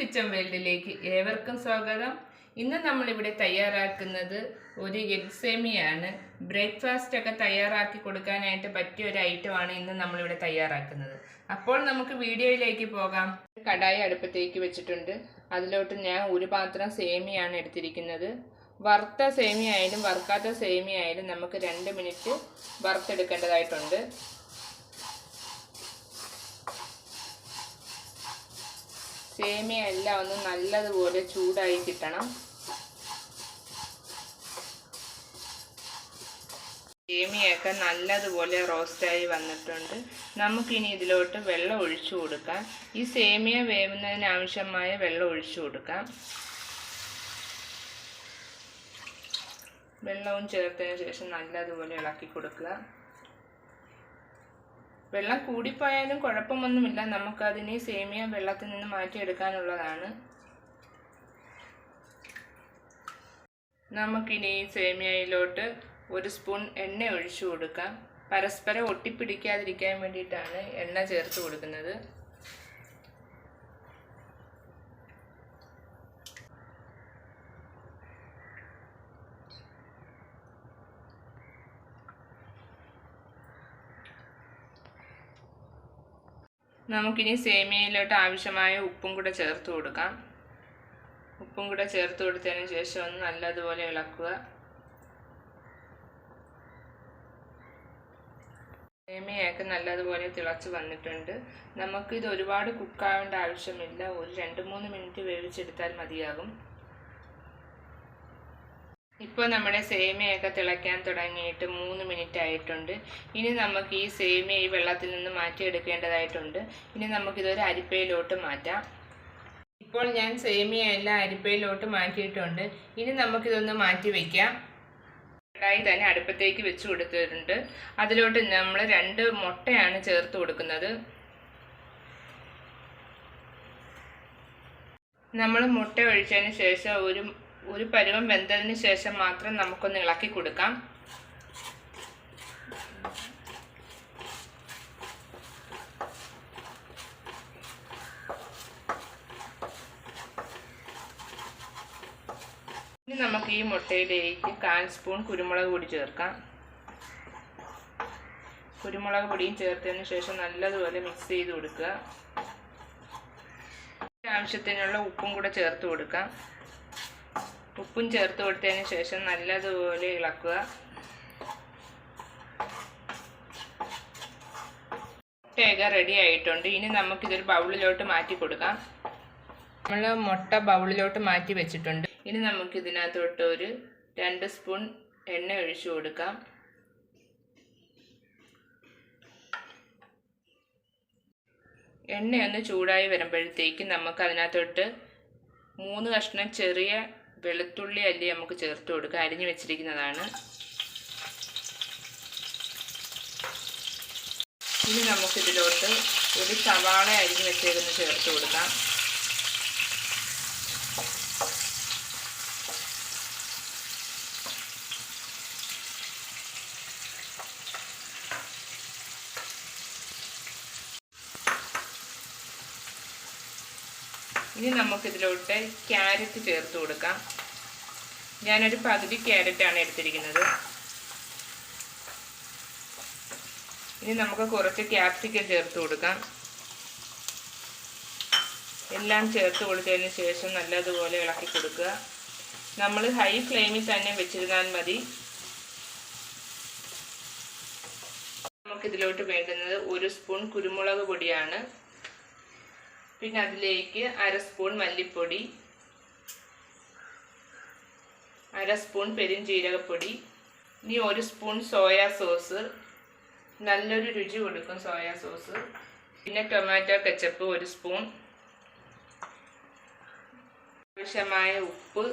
Kitchen വേൾഡിലേക്ക് ഏവർക്കും സ്വാഗതം. ഇന്ന് നമ്മളിവിടെ തയ്യാറാക്കുന്നത് ഒരു എഗ് സേമിയാണ് ബ്രേക്ക്ഫാസ്റ്റ് ഒക്കെ തയ്യാറാക്കി കൊടുക്കാനായിട്ട് പറ്റിയ ഒരു ഐറ്റമാണ് ഇന്ന് നമ്മളിവിടെ തയ്യാറാക്കുന്നത്. അപ്പോൾ നമുക്ക് വീഡിയോയിലേക്ക് പോകാം. കടായി അടുപ്പത്തേക്ക് വെച്ചിട്ടുണ്ട്. അതിലോട്ട് ഞാൻ ഒരു പാത്രം സേമിയാണ് എടുത്തിരിക്കുന്നത്. വറുത്ത സേമിയ ആയാലും വറുക്കാത്ത സേമിയ ആയാലും നമുക്ക് രണ്ട് മിനിറ്റ് വറുത്തെടുക്കേണ്ടതായിട്ടുണ്ട്. സേമിയ എല്ലാം ഒന്ന് നല്ലതുപോലെ ചൂടായി കിട്ടണം. സേമിയൊക്കെ നല്ലതുപോലെ റോസ്റ്റായി വന്നിട്ടുണ്ട്. നമുക്കിനി ഇതിലോട്ട് വെള്ളം ഒഴിച്ചു കൊടുക്കാം. ഈ സേമിയ വേവുന്നതിന് ആവശ്യമായ വെള്ളം ഒഴിച്ചു കൊടുക്കാം. വെള്ളവും ചേർത്തതിന് ശേഷം നല്ലതുപോലെ ഇളക്കി കൊടുക്കുക. വെള്ളം കൂടിപ്പോയാലും കുഴപ്പമൊന്നുമില്ല. നമുക്കതിനെ സേമിയ വെള്ളത്തിൽ നിന്ന് മാറ്റിയെടുക്കാനുള്ളതാണ്. നമുക്കിനി സേമിയയിലോട്ട് ഒരു സ്പൂൺ എണ്ണ ഒഴിച്ചു കൊടുക്കാം. പരസ്പരം ഒട്ടിപ്പിടിക്കാതിരിക്കാൻ വേണ്ടിയിട്ടാണ് എണ്ണ ചേർത്ത് കൊടുക്കുന്നത്. നമുക്കിനി സേമിയയിലോട്ട് ആവശ്യമായ ഉപ്പും കൂടെ ചേർത്ത് കൊടുക്കാം. ഉപ്പും കൂടെ ചേർത്ത് കൊടുത്തതിന് ശേഷം ഒന്ന് നല്ലതുപോലെ ഇളക്കുക. സേമിയയൊക്കെ നല്ലതുപോലെ തിളച്ച് വന്നിട്ടുണ്ട്. നമുക്കിത് ഒരുപാട് കുക്കാവേണ്ട ആവശ്യമില്ല. ഒരു രണ്ട് മൂന്ന് മിനിറ്റ് വേവിച്ചെടുത്താൽ മതിയാകും. ഇപ്പോൾ നമ്മുടെ സേമിയയൊക്കെ തിളയ്ക്കാൻ തുടങ്ങിയിട്ട് മൂന്ന് മിനിറ്റ് ആയിട്ടുണ്ട്. ഇനി നമുക്ക് ഈ സേമിയ ഈ വെള്ളത്തിൽ നിന്ന് മാറ്റിയെടുക്കേണ്ടതായിട്ടുണ്ട്. ഇനി നമുക്കിതൊരു അരിപ്പയിലോട്ട് മാറ്റാം. ഇപ്പോൾ ഞാൻ സേമിയ എല്ലാം അരിപ്പയിലോട്ട് മാറ്റിയിട്ടുണ്ട്. ഇനി നമുക്കിതൊന്ന് മാറ്റി വയ്ക്കാം കടായി തന്നെ അടുപ്പത്തേക്ക് വെച്ച് കൊടുത്തിട്ടുണ്ട്. അതിലോട്ട് നമ്മൾ രണ്ട് മുട്ടയാണ് ചേർത്ത് കൊടുക്കുന്നത്. നമ്മൾ മുട്ട ഒഴിച്ചതിന് ശേഷം ഒരു ഒരു പരുവം വെന്തതിന് ശേഷം മാത്രം നമുക്കൊന്ന് ഇളക്കി കൊടുക്കാം. ഇനി നമുക്ക് ഈ മുട്ടയിലേക്ക് കാൽ സ്പൂൺ കുരുമുളക് പൊടി ചേർക്കാം. കുരുമുളക് പൊടിയും ചേർത്തതിന് ശേഷം നല്ലതുപോലെ മിക്സ് ചെയ്ത് കൊടുക്കുക. ആവശ്യത്തിനുള്ള ഉപ്പും കൂടെ ചേർത്ത് കൊടുക്കാം. ഉപ്പും ചേർത്ത് കൊടുത്തതിന് ശേഷം നല്ലതുപോലെ ഇളക്കുക. മുട്ടയൊക്കെ റെഡി ആയിട്ടുണ്ട്. ഇനി നമുക്കിതൊരു ബൗളിലോട്ട് മാറ്റി കൊടുക്കാം. നമ്മൾ മുട്ട ബൗളിലോട്ട് മാറ്റി വെച്ചിട്ടുണ്ട്. ഇനി നമുക്ക് ഇതിനകത്തോട്ട് ഒരു രണ്ട് സ്പൂൺ എണ്ണ ഒഴിച്ചു കൊടുക്കാം. എണ്ണയൊന്ന് ചൂടായി വരുമ്പോഴത്തേക്ക് നമുക്ക് അതിനകത്തോട്ട് മൂന്ന് കഷ്ണം ചെറിയ വെളുത്തുള്ളി അല്ലി നമുക്ക് ചേർത്ത് കൊടുക്കുക. അരിഞ്ഞു വെച്ചിരിക്കുന്നതാണ്. ഇനി നമുക്കിതിലോട്ട് ഒരു സവാള അരിഞ്ഞു വെച്ചേക്കുന്നത് ചേർത്ത് കൊടുക്കാം. ഇനി നമുക്കിതിലോട്ട് ക്യാരറ്റ് ചേർത്ത് കൊടുക്കാം. ഞാനൊരു പകുതി ക്യാരറ്റാണ് എടുത്തിരിക്കുന്നത്. ഇനി നമുക്ക് കുറച്ച് ക്യാപ്സിക്കം ചേർത്ത് കൊടുക്കാം. എല്ലാം ചേർത്ത് കൊടുത്തതിന് ശേഷം നല്ലതുപോലെ ഇളക്കി കൊടുക്കുക. നമ്മൾ ഹൈ ഫ്ലെയിമിൽ തന്നെ വെച്ചിരുന്നാൽ മതി. നമുക്കിതിലോട്ട് വേണ്ടുന്നത് ഒരു സ്പൂൺ കുരുമുളക് പൊടിയാണ്. പിന്നെ അതിലേക്ക് അര സ്പൂൺ മല്ലിപ്പൊടി അര സ്പൂൺ പെരിഞ്ജീരകപ്പൊടി ഇനി ഒരു സ്പൂൺ സോയാ സോസ് നല്ലൊരു രുചി കൊടുക്കും സോയാ സോസ്. പിന്നെ ടൊമാറ്റോ കെച്ചപ്പ് ഒരു സ്പൂൺ. ആവശ്യമായ ഉപ്പ്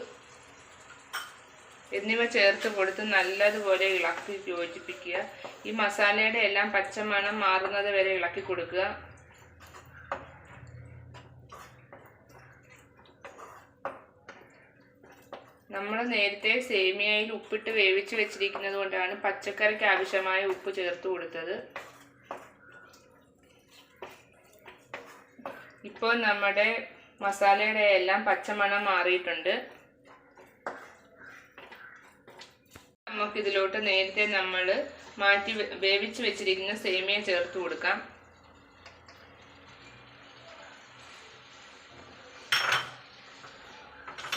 എന്നിവ ചേർത്ത് കൊടുത്ത് നല്ലതുപോലെ ഇളക്കി യോജിപ്പിക്കുക. ഈ മസാലയുടെ എല്ലാം പച്ചമണം മാറുന്നത് വരെ ഇളക്കി കൊടുക്കുക. നമ്മൾ നേരത്തെ സേമിയയിൽ ഉപ്പിട്ട് വേവിച്ച് വെച്ചിരിക്കുന്നത് കൊണ്ടാണ് പച്ചക്കറിക്ക് ആവശ്യമായ ഉപ്പ് ചേർത്ത് കൊടുത്തത്. ഇപ്പോൾ നമ്മുടെ മസാലയുടെ എല്ലാം പച്ചമണം മാറിയിട്ടുണ്ട്. നമുക്കിതിലോട്ട് നേരത്തെ നമ്മൾ മാറ്റി വേവിച്ച് വെച്ചിരിക്കുന്ന സേമിയ ചേർത്ത് കൊടുക്കാം.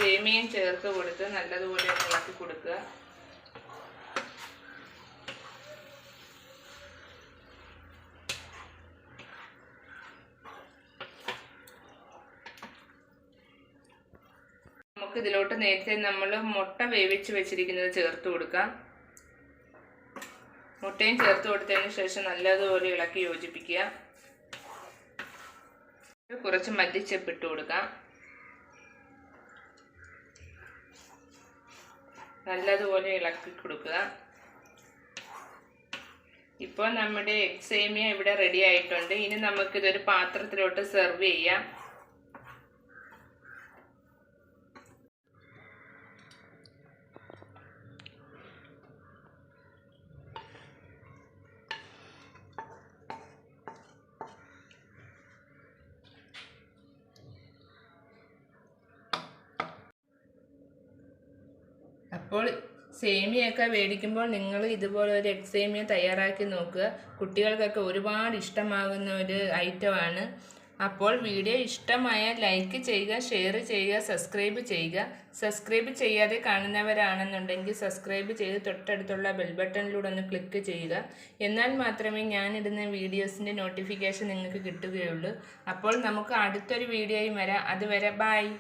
സേമിയയും ചേർത്ത് കൊടുത്ത് നല്ലതുപോലെ ഇളക്കി കൊടുക്കുക. നമുക്ക് ഇതിലോട്ട് നേരത്തെ നമ്മൾ മുട്ട വേവിച്ച് വെച്ചിരിക്കുന്നത് ചേർത്ത് കൊടുക്കാം. മുട്ടയും ചേർത്ത് കൊടുത്തതിന് ശേഷം നല്ലതുപോലെ ഇളക്കി യോജിപ്പിക്കുക. കുറച്ച് മല്ലിച്ചപ്പ് ഇട്ട് കൊടുക്കാം. നല്ലതുപോലെ ഇളക്കി കൊടുക്കുക. ഇപ്പോൾ നമ്മുടെ എഗ് സേമിയ ഇവിടെ റെഡി ആയിട്ടുണ്ട്. ഇനി നമുക്കിതൊരു പാത്രത്തിലോട്ട് സെർവ് ചെയ്യാം. അപ്പോൾ സേമിയൊക്കെ മേടിക്കുമ്പോൾ നിങ്ങൾ ഇതുപോലെ ഒരു എഗ് സേമിയ തയ്യാറാക്കി നോക്കുക. കുട്ടികൾക്കൊക്കെ ഒരുപാട് ഇഷ്ടമാകുന്ന ഒരു ഐറ്റമാണ് അപ്പോൾ വീഡിയോ ഇഷ്ടമായ ലൈക്ക് ചെയ്യുക ഷെയർ ചെയ്യുക സബ്സ്ക്രൈബ് ചെയ്യുക. സബ്സ്ക്രൈബ് ചെയ്യാതെ കാണുന്നവരാണെന്നുണ്ടെങ്കിൽ സബ്സ്ക്രൈബ് ചെയ്ത് തൊട്ടടുത്തുള്ള ബെൽ ബട്ടണിലൂടെ ഒന്ന് ക്ലിക്ക് ചെയ്യുക. എന്നാൽ മാത്രമേ ഞാനിടുന്ന വീഡിയോസിന്റെ നോട്ടിഫിക്കേഷൻ നിങ്ങൾക്ക് കിട്ടുകയുള്ളൂ. അപ്പോൾ നമുക്ക് അടുത്തൊരു വീഡിയോയും വരാം. അതുവരെ ബായ്